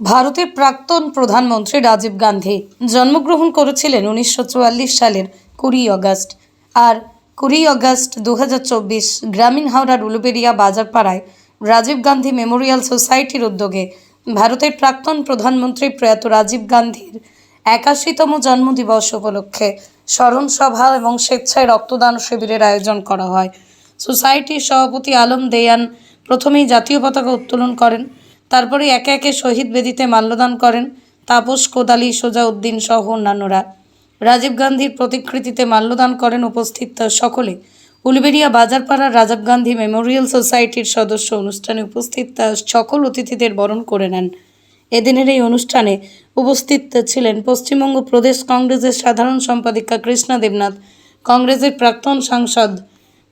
ভারতের প্রাক্তন প্রধানমন্ত্রী রাজীব গান্ধী জন্মগ্রহণ করেছিলেন উনিশশো চুয়াল্লিশ সালের কুড়ি আগস্ট আর কুড়ি আগস্ট দু গ্রামীণ হাওড়ার উলুবেরিয়া বাজারপাড়ায় রাজীব গান্ধী মেমোরিয়াল সোসাইটির উদ্যোগে ভারতের প্রাক্তন প্রধানমন্ত্রী প্রয়াত রাজীব গান্ধীর একাশিতম জন্মদিবস উপলক্ষে স্মরণ সভা এবং স্বেচ্ছায় রক্তদান শিবিরের আয়োজন করা হয়। সোসাইটির সভাপতি আলম দেয়ান প্রথমেই জাতীয় পতাকা উত্তোলন করেন। তারপরে একে একে শহীদ বেদিতে মাল্যদান করেন তাপস কোদালি, সোজাউদ্দিন সহ অন্যান্যরা। রাজীব গান্ধীর প্রতিকৃতিতে মাল্যদান করেন উপস্থিত সকলে। উলবেরিয়া বাজারপাড়ার রাজীব গান্ধী মেমোরিয়াল সোসাইটির সদস্য অনুষ্ঠানে উপস্থিত সকল অতিথিদের বরণ করে নেন। এদিনের এই অনুষ্ঠানে উপস্থিত ছিলেন পশ্চিমবঙ্গ প্রদেশ কংগ্রেসের সাধারণ সম্পাদিকা কৃষ্ণা দেবনাথ, কংগ্রেসের প্রাক্তন সাংসদ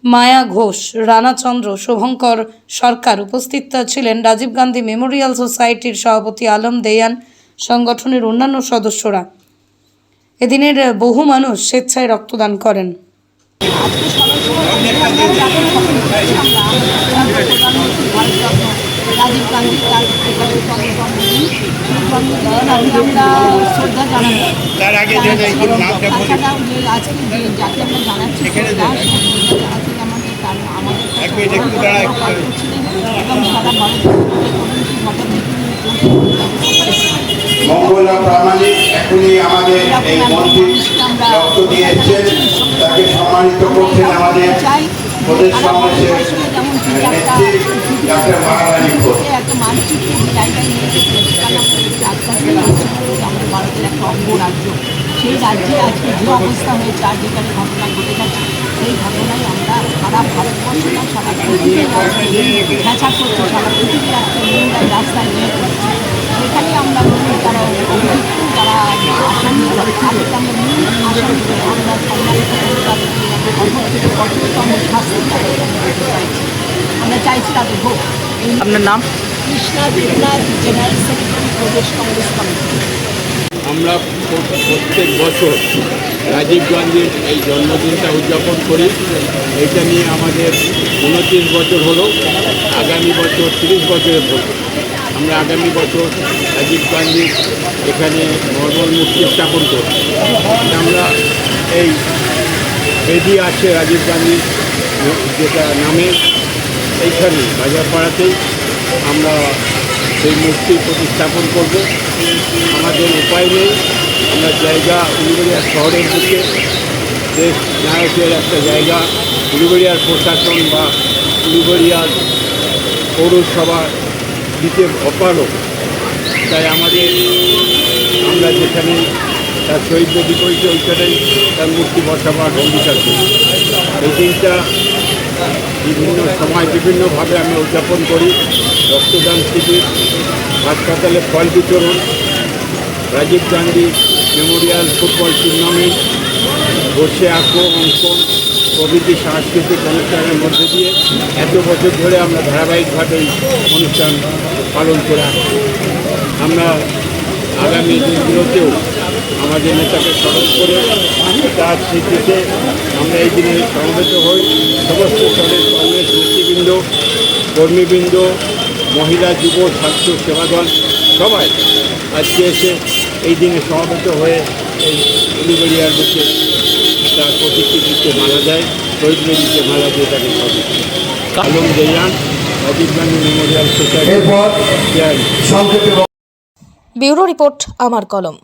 মায়া ঘোষ রানাচন্দ্র শুভঙ্কর সরকার উপস্থিত ছিলেন রাজীব গান্ধী মেমোরিয়াল সোসাইটির সভাপতি আলম দেয়ান সংগঠনের অন্যান্য সদস্যরা এদিনের বহু মানুষ স্বেচ্ছায় রক্তদান করেন রাজীব গান্ধী তার আমরা শ্রদ্ধা জানাই তার আগে যে আজকে যাকে আমরা জানাচ্ছি এখানে শ্রদ্ধা, সেই শ্রদ্ধা জানাচ্ছি আমাদের তার আমাদের এক মিনিট একটু দাঁড়া, একটু মঙ্গলা প্রামাণিক এখনই আমাদের এই মন্দির রক্ত দিয়েছেন। তাকে সম্মানিত করছেন আমাদের প্রদেশ কংগ্রেসের নেত্রী ডাক্তার মহারানী ঘোষ। সেই রাজ্যে আজকে যে অবস্থা হয়েছে আর যেখানে ঘটনা ঘটে গেছে সেই ঘটনায় আমরা সারা ভারতবর্ষ করছে একটা নিন্দায় রাস্তায় নিয়ে করছে সেখানে আমরা বলি যারা অভিযুক্ত যারা আসামি তাদেরকে মূল সম্মানিত কঠোরতম শাস্তি আমরা চাইছি তাদের হোক। আপনার নাম? কৃষ্ণা দেবনাথ জেনারেল সেক্রেটারি প্রদেশ কংগ্রেস কমিটি। আমরা প্রত্যেক বছর রাজীব গান্ধীর এই জন্মদিনটা উদযাপন করি। এটা নিয়ে আমাদের উনত্রিশ বছর হলো, আগামী বছর তিরিশ বছরে পড়বে আমরা আগামী বছর রাজীব গান্ধীর এখানে নর্মাল মূর্তি স্থাপন করব। আমরা এই বেদি আছে রাজীব গান্ধীর যেটা নামে। এইখানে বাজারপাড়াতেই আমরা সেই মূর্তি প্রতিস্থাপন করবে। আমাদের উপায় নেই। আমরা জায়গা উলুবেড়িয়া শহরের দিকে দেশ নায়কের একটা জায়গা, উলুবেড়িয়ার প্রশাসন বা উলুবেড়িয়ার পৌরসভা দিতে অপারো তাই আমাদের, আমরা যেখানে তার শহীদ বেদি করেছে, ওইখানেই তার মূর্তি বসাবার অঙ্গীকার করি। এই দিনটা বিভিন্ন সময় বিভিন্নভাবে আমি উদযাপন করি। রক্তদান শিবির, হাসপাতালে ফল বিতরণ, Rajiv Gandhi memorial football tournament, বসে আঁকো, অঙ্কন, প্রভৃতি সাংস্কৃতিক অনুষ্ঠানের মধ্যে দিয়ে এত বছর ধরে আমরা ধারাবাহিকভাবে অনুষ্ঠান পালন করে আসছি। আমরা আগামী দিনগুলোতেও আমাদের নেতাকে স্মরণ করে তার স্মৃতিতে আমরা এই দিনে সমবেত হই। সমস্ত স্তরের কংগ্রেস নেতৃবৃন্দ, কর্মীবৃন্দ মহিলা যুব ছাত্র সেবাদল সবাই আজকে এসে এই দিনে সমাবেত হয়ে এই উলুবেড়িয়ার বুকে তার প্রতিকৃতিতে মারা যায় শহীদ বেদিতে মারা দিয়ে তাকে। আলম জয়ান অভিজ্ঞানী গান্ধী মেমোরিয়াল সোসাইটি সংক্ষেপে ব্যুরো রিপোর্ট আমার কলম।